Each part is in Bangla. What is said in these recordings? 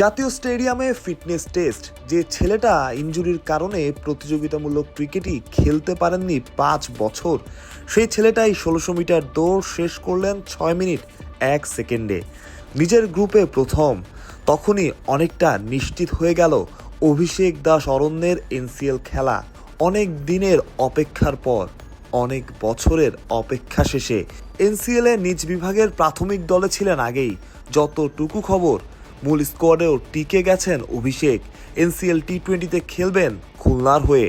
জাতীয় স্টেডিয়ামে ফিটনেস টেস্ট, যে ছেলেটা ইনজুরির কারণে প্রতিযোগিতামূলক ক্রিকেটই খেলতে পারেননি পাঁচ বছর। সেই ছেলেটাই ষোলোশো মিটার দৌড় শেষ করলেন ছয় মিনিট এক সেকেন্ডে। নিজের গ্রুপে প্রথম। তখনই অনেকটা নিশ্চিত হয়ে গেল অভিষেক দাস অরণ্যের এনসিএল খেলা। অনেক দিনের অপেক্ষার পর, অনেক বছরের অপেক্ষা শেষে। এনসিএলে নিজ বিভাগের প্রাথমিক দলে ছিলেন আগেই। যতটুকু খবর মূল স্কোয়াডেও টিকে গেছেন অভিষেক। এনসিএল টি টোয়েন্টিতে খেলবেন খুলনার হয়ে।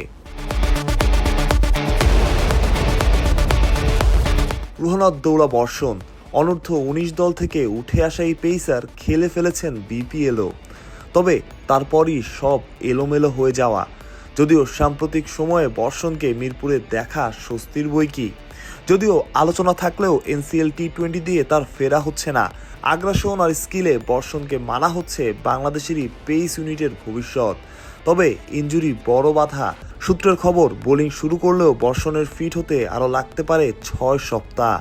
রুহানত দৌড়া বর্ষণ। অনূর্ধ্ব উনিশ দল থেকে উঠে আসা এই পেইসার খেলে ফেলেছেন বিপিএলও। তবে তারপরই সব এলোমেলো হয়ে যাওয়া। যদিও সাম্প্রতিক সময়ে বর্ষণকে মিরপুরে দেখা স্বস্তির বই কি যদিও আলোচনা থাকলেও এনসিএল টি টোয়েন্টি দিয়ে তার ফেরা হচ্ছে না। আগ্রাসন আর স্কিলে বর্ষণকে মানা হচ্ছে বাংলাদেশেরই পেস ইউনিটের ভবিষ্যৎ। তবে ইঞ্জুরি বড় বাধা। সূত্রের খবর, বোলিং শুরু করলেও বর্ষণের ফিট হতে আরও লাগতে পারে ছয় সপ্তাহ।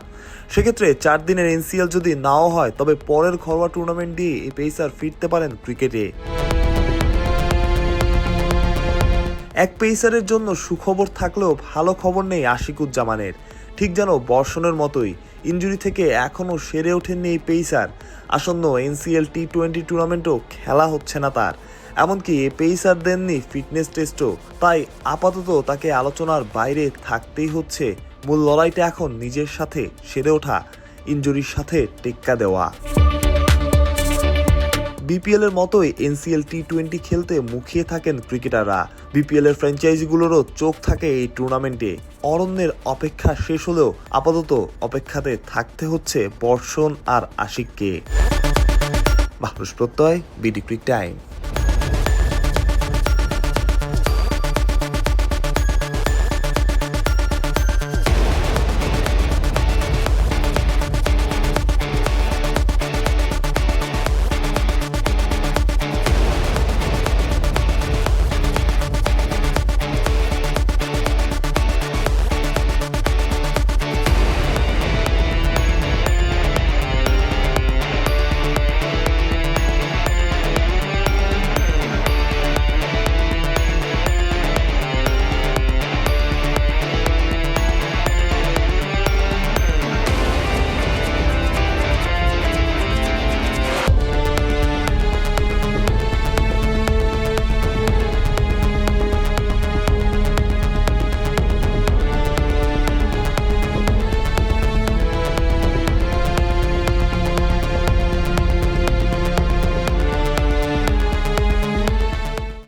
সেক্ষেত্রে চার দিনের এনসিএল যদি নাও হয়, তবে পরের ঘরোয়া টুর্নামেন্ট দিয়ে এই পেসার ফিরতে পারেন ক্রিকেটে। এক পেসারের জন্য সুখবর থাকলেও ভালো খবর নেই আশিকুজ্জামানের। ঠিক যেন বর্ষণের মতোই। ইঞ্জুরি থেকে এখনও সেরে ওঠেননি এই পেইসার আসন্ন এনসিএল টি টোয়েন্টি টুর্নামেন্টও খেলা হচ্ছে না তার। এমনকি পেইসার দেননি ফিটনেস টেস্টও। তাই আপাতত তাকে আলোচনার বাইরে থাকতেই হচ্ছে। মূল লড়াইটা এখন নিজের সাথে সেরে ওঠা। ইঞ্জুরির সাথে টেক্কা দেওয়া। বিপিএল এর মতোই এনসিএল টি টোয়েন্টি খেলতে মুখিয়ে থাকেন ক্রিকেটাররা। বিপিএল এর ফ্র্যাঞ্চাইজিগুলোরও চোখ থাকে এই টুর্নামেন্টে অরণ্যের অপেক্ষা শেষ হলেও আপাতত অপেক্ষাতে থাকতে হচ্ছে বর্ষণ আর আশিককে। মানুষ প্রত্যয় বিডি ক্রিক টাইম